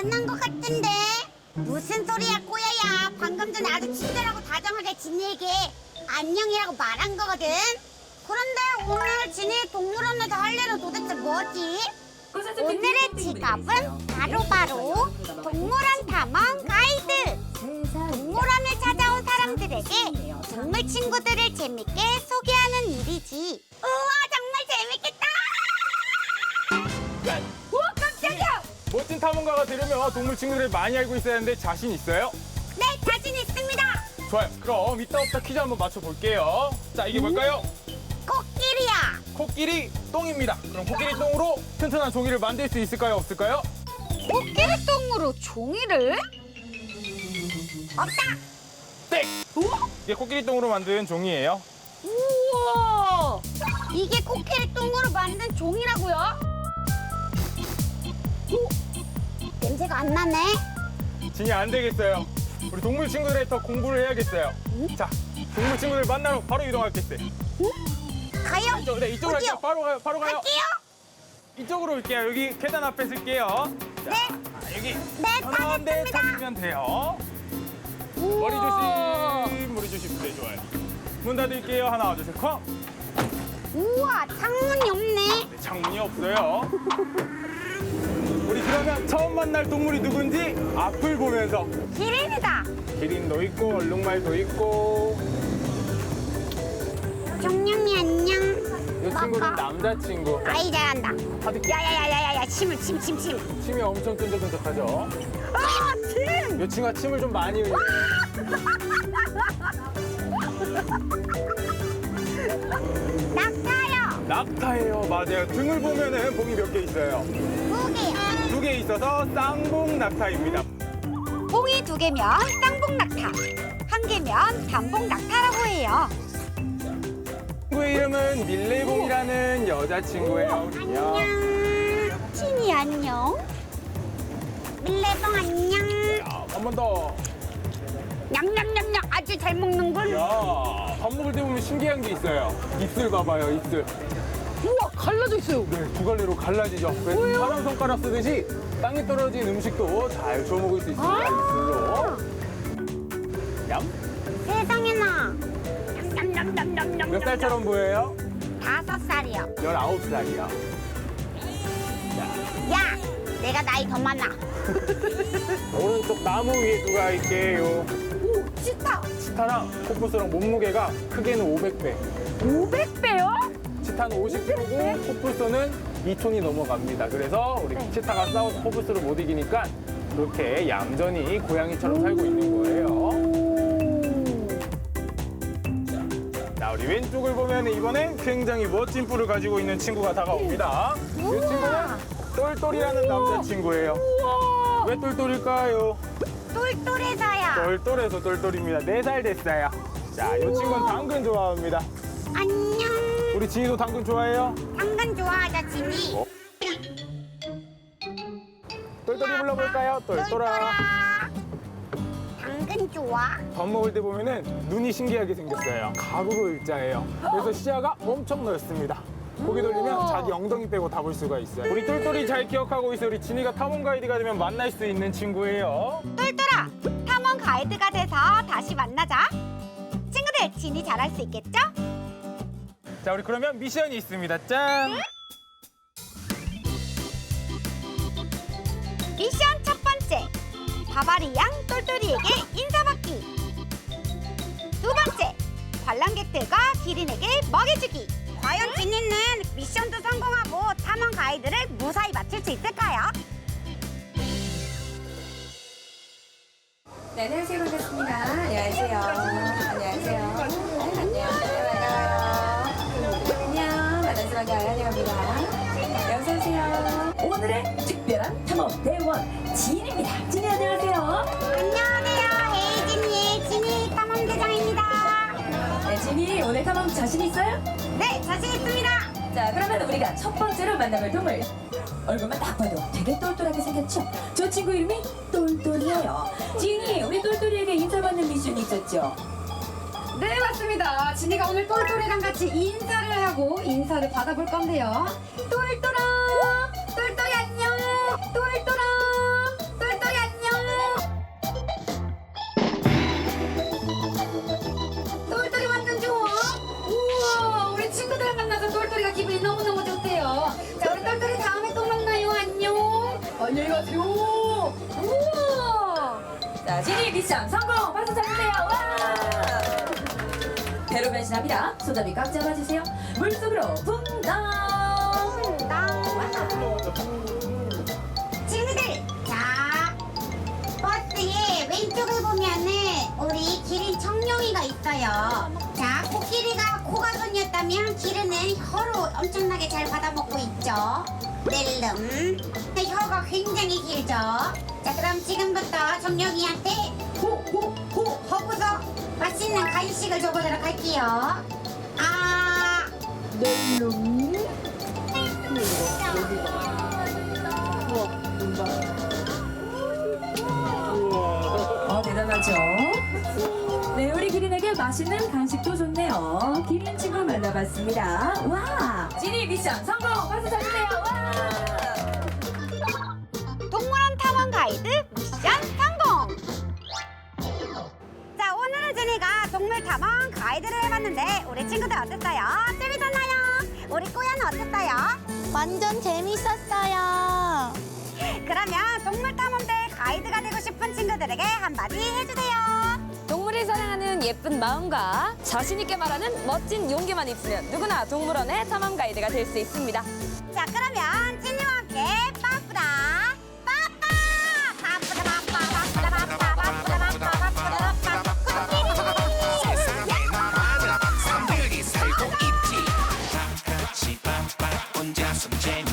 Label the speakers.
Speaker 1: 화난 거 같은데? 무슨 소리야, 꼬야야. 방금 전에 아주 친절하고 다정하게 진이에게 안녕이라고 말한 거거든? 그런데 오늘 진이 동물원에서 할 일은 도대체 뭐지? 오늘의 지갑은 바로바로 동물 친구들을
Speaker 2: 많이 알고 있어야 하는데 자신 있어요?
Speaker 1: 네, 자신 있습니다!
Speaker 2: 좋아요. 그럼 이따부터 퀴즈 한번 맞춰볼게요. 자, 이게 뭘까요?
Speaker 1: 코끼리야!
Speaker 2: 코끼리 똥입니다. 그럼 코끼리 똥으로 튼튼한 종이를 만들 수 있을까요? 없을까요?
Speaker 1: 코끼리 똥으로 종이를? 없다!
Speaker 2: 땡! 이게 코끼리 똥으로 만든 종이에요.
Speaker 1: 우와! 이게 코끼리 똥으로 만든 종이라고요? 오, 냄새가 안 나네.
Speaker 2: 진이 안 되겠어요. 우리 동물 친구들에 더 공부를 해야겠어요. 자, 동물 친구들 만나러 바로 이동하겠어요.
Speaker 1: 가요.
Speaker 2: 이쪽, 네, 이쪽으로
Speaker 1: 어디요?
Speaker 2: 갈게요. 바로 가요. 바로 가요.
Speaker 1: 갈게요.
Speaker 2: 이쪽으로 올게요. 여기 계단 앞에 쓸게요. 자,
Speaker 1: 네.
Speaker 2: 아, 여기
Speaker 1: 네,
Speaker 2: 하나인데
Speaker 1: 알겠습니다.
Speaker 2: 찾으면 돼요. 머리. 조심, 머리 조심. 네, 좋아요. 문 닫을게요. 하나, 둘, 셋, 컷.
Speaker 1: 우와, 창문이 없네.
Speaker 2: 네, 창문이 없어요. 그러면 처음 만날 동물이 누군지 앞을 보면서
Speaker 1: 기린이다.
Speaker 2: 기린도 있고 얼룩말도 있고
Speaker 1: 정령이 안녕.
Speaker 2: 이 친구는
Speaker 1: 먹어.
Speaker 2: 남자친구
Speaker 1: 아이 잘한다.
Speaker 2: 하드
Speaker 1: 야야야야야야, 침을 침, 침, 침.
Speaker 2: 침이 엄청 끈적끈적하죠.
Speaker 1: 아, 침.
Speaker 2: 이 친구가 침을 좀 많이 흘려요.
Speaker 1: 낙타요.
Speaker 2: 낙타예요. 맞아요. 등을 보면은 봉이 몇 개 있어요.
Speaker 1: 두 개요.
Speaker 2: 두개 있어서 쌍봉 낙타입니다.
Speaker 1: 봉이 두 개면 쌍봉 낙타. 한 개면 단봉 낙타라고 해요.
Speaker 2: 친구의 이름은 밀레봉이라는 여자친구예요.
Speaker 1: 안녕. 친이 안녕. 밀레봉 안녕.
Speaker 2: 한 번 더.
Speaker 1: 냠냠냠냠 아주 잘 먹는군.
Speaker 2: 야, 밥 먹을 때 보면 신기한 게 있어요. 입술 봐봐요, 입술.
Speaker 1: 우와 갈라져 있어요.
Speaker 2: 네, 두 갈래로 갈라지죠. 그래서 사람 손가락 쓰듯이 땅에 떨어진 음식도 잘 주워 먹을 수 있습니다. 입술로. 얌?
Speaker 1: 세상에나. 냠냠냠냠냠.
Speaker 2: 몇 살처럼 보여요?
Speaker 1: 다섯 살이요.
Speaker 2: 19살이요.
Speaker 1: 야, 내가 나이 더 많아.
Speaker 2: 오른쪽 나무 위에 누가 있게요.
Speaker 1: 오, 치타.
Speaker 2: 치타랑 코뿔소랑 몸무게가 크게는 500배.
Speaker 1: 500배요?
Speaker 2: 치타는 50kg고 코뿔소는 2톤이 넘어갑니다. 그래서 우리 치타가 싸워서 코뿔소를 못 이기니까 그렇게 얌전히 고양이처럼 살고 있는 거예요. 자, 우리 왼쪽을 보면 이번엔 굉장히 멋진 뿔을 가지고 있는 친구가 다가옵니다. 이 친구는 똘똘이라는 남자친구예요. 왜 똘똘일까요?
Speaker 1: 똘똘해서요.
Speaker 2: 똘똘해서 똘똘입니다. 네 살 됐어요. 자, 이 친구는 당근 좋아합니다. 우리 지희도 당근 좋아해요?
Speaker 1: 당근 좋아하자, 진이.
Speaker 2: 어? 똘똘이 불러볼까요? 똘똘아.
Speaker 1: 당근 좋아.
Speaker 2: 밥 먹을 때 보면은 눈이 신기하게 생겼어요. 가로로 일자예요. 그래서 시야가 엄청 넓습니다. 고개 돌리면. 자기 엉덩이 빼고 다 볼 수가 있어요. 우리 똘똘이 잘 기억하고 있어요. 우리 진이가 탐험 가이드가 되면 만날 수 있는 친구예요.
Speaker 1: 똘똘아, 탐험 가이드가 돼서 다시 만나자. 친구들, 진이 잘할 수 있겠죠?
Speaker 2: 자, 우리 그러면 미션이 있습니다. 짠!
Speaker 1: 미션 첫 번째. 바바리 양 똘똘이에게 인사받기. 두 번째. 관람객들과 기린에게 먹여주기. 과연 진이는 미션도 성공하고 탐험 가이드를 무사히 마칠 수 있을까요?
Speaker 3: 네, 안녕하세요. 반갑습니다. 안녕하세요. 안녕하세요. 오늘의 특별한 탐험 대원 지인입니다. 지인 안녕하세요.
Speaker 1: 안녕하세요. 헤이진이의 진이 탐험대장입니다.
Speaker 3: 네, 지인이 오늘 탐험 자신 있어요?
Speaker 1: 네, 자신 있습니다.
Speaker 3: 자, 그러면 우리가 첫 번째로 만나볼 동물. 얼굴만 딱 봐도 되게 똘똘하게 생겼죠? 저 친구 이름이 똘똘이에요. 지인이 우리 똘똘이에게 인사받는 미션이 있었죠?
Speaker 4: 네 맞습니다. 진이가 오늘 똘똘이랑 같이 인사를 하고 인사를 받아볼 건데요. 똘똘아,
Speaker 3: 자, 지니 미션 성공! 박수 쳐주세요. 와! 배로 변신합니다. 손잡이 꽉 잡아주세요. 물속으로 붕당!
Speaker 1: 친구들, 자, 버스의 왼쪽을 보면은 우리 기린 청룡이가 있어요. 자, 코끼리가 코가 손이었다면 기린은 혀로 엄청나게 잘 받아먹고 있죠. 낼름. 네, 혀가 굉장히 길죠. 자, 그럼 지금부터 청룡이한테 호호호 허브서 맛있는 간식을 줘보도록 할게요. 아,
Speaker 3: 어, 대단하죠? 네, 우리 기린에게 맛있는 간식도 좋네요. 기린 친구 만나봤습니다. 와! 지니 미션 성공! 박수 쳐주세요. 와!
Speaker 1: 가이드 미션 성공! 자, 오늘은 준이가 동물 탐험 가이드를 해봤는데 우리 친구들 어땠어요? 재밌었나요? 우리 꼬야는 어땠어요?
Speaker 5: 완전 재밌었어요.
Speaker 1: 그러면 동물 탐험대 가이드가 되고 싶은 친구들에게 한마디 해주세요.
Speaker 6: 동물을 사랑하는 예쁜 마음과 자신 있게 말하는 멋진 용기만 있으면 누구나 동물원의 탐험 가이드가 될 수 있습니다.
Speaker 1: 자, 그러면 Jason James.